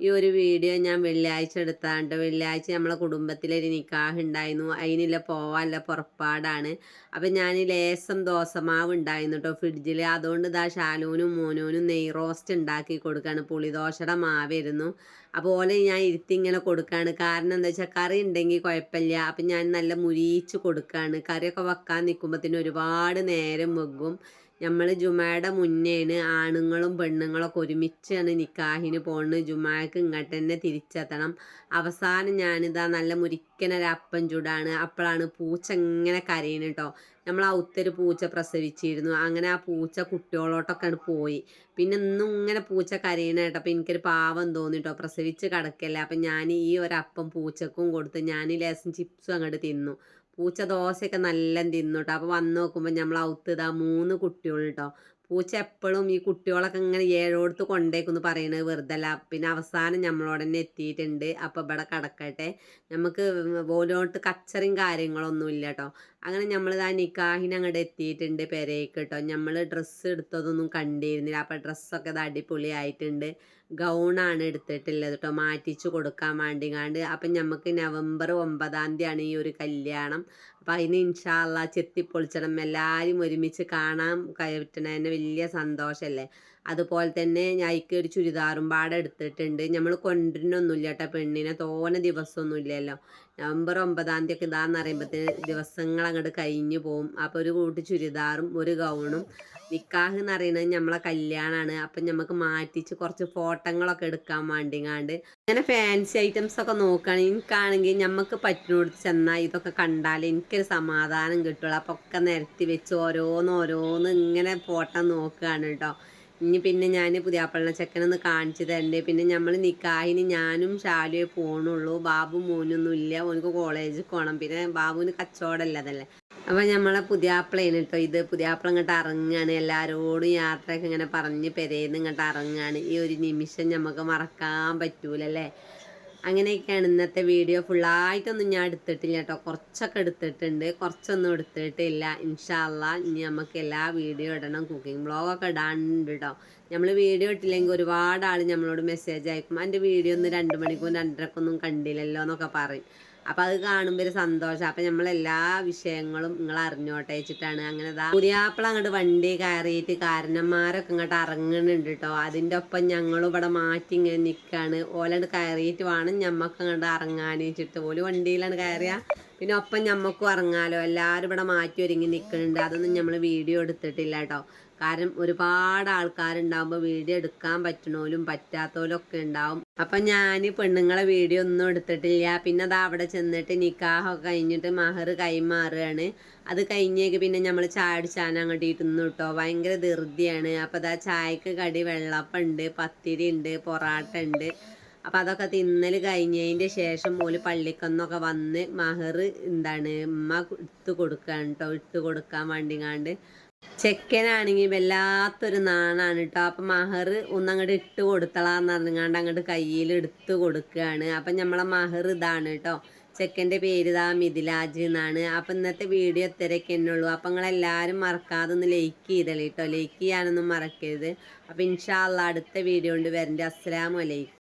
ഈ ഒരു വീഡിയോ ഞാൻ വെള്ളിയാഴ്ച എടുത്താണ്ട്. വെള്ളിയാഴ്ച നമ്മളെ കുടുംബത്തിലൊരു നിക്കാഹ് ഉണ്ടായിരുന്നു. അതിനില്ല പോവാനുള്ള പുറപ്പാടാണ്. അപ്പം ഞാൻ ലേസം ദോശമാവ് ഉണ്ടായിരുന്നു കേട്ടോ ഫ്രിഡ്ജിൽ അതുകൊണ്ട് ഇതാ ഷാലൂനും മോനൂനും നെയ് റോസ്റ്റ് ഉണ്ടാക്കി കൊടുക്കുകയാണ് പുളിദോശയുടെ മാവായിരുന്നു. അതുപോലെ ഞാൻ ഇരുത്തി ഇങ്ങനെ കൊടുക്കുകയാണ് കാരണം എന്താ വെച്ചാൽ കറി ഉണ്ടെങ്കിൽ കുഴപ്പമില്ല. അപ്പം ഞാൻ നല്ല മുരിയിച്ച് കൊടുക്കുകയാണ് കറിയൊക്കെ വെക്കാൻ നിൽക്കുമ്പോഴത്തേന് ഒരുപാട് നേരം വെക്കും. നമ്മൾ ജുമായുടെ മുന്നേണ് ആണുങ്ങളും പെണ്ണുങ്ങളൊക്കെ ഒരുമിച്ചാണ് നിക്കാഹിന് പോകുന്നത് ജുമാക്ക് ഇങ്ങോട്ട് തന്നെ തിരിച്ചെത്തണം. അവസാനം ഞാനിതാ നല്ല മുരിക്കനൊരു അപ്പം ചൂടാണ്. അപ്പോഴാണ് പൂച്ച ഇങ്ങനെ കരയുന്നത് കേട്ടോ നമ്മൾ ആ ഒത്തിരി പൂച്ച പ്രസവിച്ചിരുന്നു. അങ്ങനെ ആ പൂച്ച കുട്ടികളോട്ടൊക്കെയാണ് പോയി. പിന്നെ ഇന്നും ഇങ്ങനെ പൂച്ച കരയണ കേട്ടോ അപ്പം എനിക്കൊരു പാവം തോന്നിട്ടോ പ്രസവിച്ച് കിടക്കല്ലേ. അപ്പം ഞാൻ ഈ ഒരപ്പം പൂച്ചക്കും കൊടുത്ത് ഞാൻ ലേസം ചിപ്സും അങ്ങോട്ട് തിന്നു. പൂച്ച ദോശയൊക്കെ നല്ല തിന്നുട്ടോ. അപ്പോൾ വന്ന് നോക്കുമ്പോൾ നമ്മൾ ഔത്ത് ഇതാ മൂന്ന് കുട്ടികൾ കേട്ടോ പൂച്ച എപ്പോഴും ഈ കുട്ടികളൊക്കെ ഇങ്ങനെ ഏഴോടത്ത് കൊണ്ടേക്കെന്ന് പറയണത് വെറുതല്ല. പിന്നെ അവസാനം നമ്മളോട് തന്നെ എത്തിയിട്ടുണ്ട്. അപ്പോൾ ഇവിടെ കിടക്കട്ടെ. നമുക്ക് ഓരോട്ട് കച്ചറയും കാര്യങ്ങളൊന്നും ഇല്ല കേട്ടോ അങ്ങനെ നമ്മൾ ആ നിക്കാഹിന് അങ്ങോട്ട് എത്തിയിട്ടുണ്ട് പെരേക്ക് കേട്ടോ നമ്മൾ ഡ്രസ്സ് എടുത്തതൊന്നും കണ്ടിരുന്നില്ല. അപ്പോൾ ഡ്രസ്സൊക്കെ ഇത് അടിപൊളിയായിട്ടുണ്ട്. ഗൗണാണ് എടുത്തിട്ടുള്ളത് കേട്ടോ മാറ്റിച്ച് കൊടുക്കാൻ വേണ്ടി കണ്ട് അപ്പം നമുക്ക് നവംബർ ഒമ്പതാം തീയതിയാണ് ഈ ഒരു കല്യാണം. അപ്പം അതിന് ഇൻഷാല്ല ചെത്തിപ്പൊളിച്ചണം. എല്ലാവരും ഒരുമിച്ച് കാണാൻ പറ്റണതിന് വലിയ സന്തോഷമല്ലേ അതുപോലെ തന്നെ ഞായിക്ക് ഒരു ചുരിദാറും പാടെ എടുത്തിട്ടുണ്ട്. നമ്മൾ കൊണ്ടിനൊന്നുമില്ല കേട്ടോ പെണ്ണിനെ. തോനെ ദിവസമൊന്നും ഇല്ലല്ലോ നവംബർ ഒമ്പതാം തീയതി ഒക്കെ ഇതാന്ന് പറയുമ്പോഴത്തേന് ദിവസങ്ങൾ അങ്ങോട്ട് കഴിഞ്ഞു പോകും അപ്പോൾ ഒരു കൂട്ട് ചുരിദാറും ഒരു ഗൗണും. നിക്കാഹ് എന്ന് പറയുന്നത് നമ്മളെ കല്യാണമാണ് അപ്പം നമുക്ക് മാറ്റിച്ച് കുറച്ച് ഫോട്ടോകളൊക്കെ എടുക്കാൻ വേണ്ടിങ്ങാണ്ട് അങ്ങനെ ഫാൻസി ഐറ്റംസ് ഒക്കെ നോക്കുകയാണെങ്കിൽ എനിക്കാണെങ്കിൽ നമുക്ക് പറ്റിനോട് ചെന്നാൽ ഇതൊക്കെ കണ്ടാൽ എനിക്കൊരു സമാധാനം കിട്ടുള്ളൂ. അപ്പോൾ ഒക്കെ നിരത്തി വെച്ച് ഓരോന്ന് ഓരോന്ന് ഇങ്ങനെ ഫോട്ടോ നോക്കുകയാണ് കേട്ടോ ഇനി പിന്നെ ഞാൻ പുതിയാപ്പള്ളി ചെക്കനൊന്ന് കാണിച്ചു തരണ്ടേ. പിന്നെ നമ്മൾ നിക്കാഹിന് ഞാനും ഷാലുവേ പോണുള്ളൂ. ബാബു മോനൊന്നും ഇല്ല. ഓനക്ക് കോളേജിൽ പോകണം പിന്നെ ബാബുവിന് കച്ചവടമല്ല അതല്ലേ. അപ്പൊ നമ്മളെ പുതിയാപ്പിളേന് കേട്ടോ ഇത്. പുതിയാപ്പിള ഇങ്ങോട്ട് ഇറങ്ങുകയാണ് എല്ലാവരോടും യാത്രയൊക്കെ ഇങ്ങനെ പറഞ്ഞ് പെരേന്ന് ഇങ്ങോട്ട് ഇറങ്ങുകയാണ് ഈ ഒരു നിമിഷം നമുക്ക് മറക്കാൻ പറ്റൂലല്ലേ. അങ്ങനെയൊക്കെയാണ് ഇന്നത്തെ വീഡിയോ. ഫുള്ളായിട്ടൊന്നും ഞാൻ എടുത്തിട്ടില്ല കേട്ടോ. കുറച്ചൊക്കെ എടുത്തിട്ടുണ്ട്. കുറച്ചൊന്നും എടുത്തിട്ടില്ല. ഇൻഷാല്ല ഇനി നമുക്ക് എല്ലാ വീഡിയോ ഇടണം. കുക്കിംഗ് ബ്ലോഗൊക്കെ ഇടാനുണ്ട് കേട്ടോ. നമ്മൾ വീഡിയോ ഇട്ടില്ലെങ്കിൽ ഒരുപാട് ആൾ നമ്മളോട് മെസ്സേജ് അയക്കും. എന്റെ വീഡിയോ ഒന്ന് രണ്ട് മണിക്കൂർ രണ്ടരക്കൊന്നും കണ്ടില്ലല്ലോ എന്നൊക്കെ പറയും. അപ്പം അത് കാണുമ്പോൾ ഒരു സന്തോഷം. അപ്പം നമ്മൾ എല്ലാ വിഷയങ്ങളും നിങ്ങൾ അറിഞ്ഞോട്ടെ വെച്ചിട്ടാണ്. അങ്ങനെ ഇതാ അങ്ങോട്ട് വണ്ടി കയറിയിട്ട് കാരണന്മാരൊക്കെ ഇങ്ങോട്ട് ഇറങ്ങുന്നുണ്ട് കേട്ടോ അതിന്റെ ഒപ്പം ഞങ്ങളും ഇവിടെ മാറ്റി ഇങ്ങനെ നിൽക്കുകയാണ് ഓലണ്ട് കയറിയിട്ട് വേണം ഞമ്മക്ക് അങ്ങോട്ട് ഇറങ്ങാൻ വെച്ചിട്ട്. ഓൽ വണ്ടിയിലാണ് കയറിയ. പിന്നെ ഒപ്പം ഞമ്മക്കും ഇറങ്ങാലോ എല്ലാവരും ഇവിടെ മാറ്റി ഒരുങ്ങി നിൽക്കുന്നുണ്ട് അതൊന്നും നമ്മൾ വീഡിയോ എടുത്തിട്ടില്ല കേട്ടോ കാരണം ഒരുപാട് ആൾക്കാരുണ്ടാകുമ്പോൾ വീഡിയോ എടുക്കാൻ പറ്റണോലും പറ്റാത്തോലും ഒക്കെ ഉണ്ടാവും. അപ്പം ഞാൻ പെണ്ണുങ്ങളെ വീഡിയോ ഒന്നും എടുത്തിട്ടില്ല. പിന്നെ അത് അവിടെ ചെന്നിട്ട് നിക്കാഹൊക്കെ കഴിഞ്ഞിട്ട് മഹർ കൈമാറുകയാണ് അത് കഴിഞ്ഞേക്ക് പിന്നെ നമ്മൾ ചായ അടിച്ചാൻ അങ്ങോട്ട് ഇരുന്നു കേട്ടോ ഭയങ്കര ധൃതിയാണ്. അപ്പം അതാ ചായക്ക് കടി വെള്ളപ്പം ഉണ്ട് പത്തിരി ഉണ്ട് പൊറാട്ട ഉണ്ട്. അപ്പം അതൊക്കെ തിന്നൽ കഴിഞ്ഞതിന്റെ ശേഷം ഓൽ പള്ളിക്കൊന്നൊക്കെ വന്ന് മഹർ എന്താണ് ഉമ്മ ഇട്ട് കൊടുക്കുകയാണ് കേട്ടോ ഇട്ട് കൊടുക്കാൻ വേണ്ടിങ്ങാണ്ട്. ചെക്കനാണെങ്കിൽ വല്ലാത്തൊരു നാണാണ് കേട്ടോ അപ്പം മഹർ ഒന്നങ്ങോട്ട് ഇട്ട് കൊടുത്തളാന്ന് പറഞ്ഞാണ്ട് അങ്ങോട്ട് കയ്യിൽ എടുത്ത് കൊടുക്കുകയാണ് അപ്പം നമ്മളെ മഹർ ഇതാണ് കേട്ടോ ചെക്കന്റെ പേര് ഇതാ മിഥിലാജ് എന്നാണ്. അപ്പം ഇന്നത്തെ വീഡിയോ ഇത്രയൊക്കെ ഉള്ളൂ. അപ്പം നിങ്ങളെല്ലാവരും മറക്കാതെ ഒന്ന് ലൈക്ക് ചെയ്തല്ലേ കേട്ടോ ലൈക്ക് ചെയ്യാനൊന്നും മറക്കരുത്. അപ്പം ഇൻഷാല്ല അടുത്ത വീഡിയോ കൊണ്ട് വരണ്ട. അസ്സലാമു അലൈക്കും.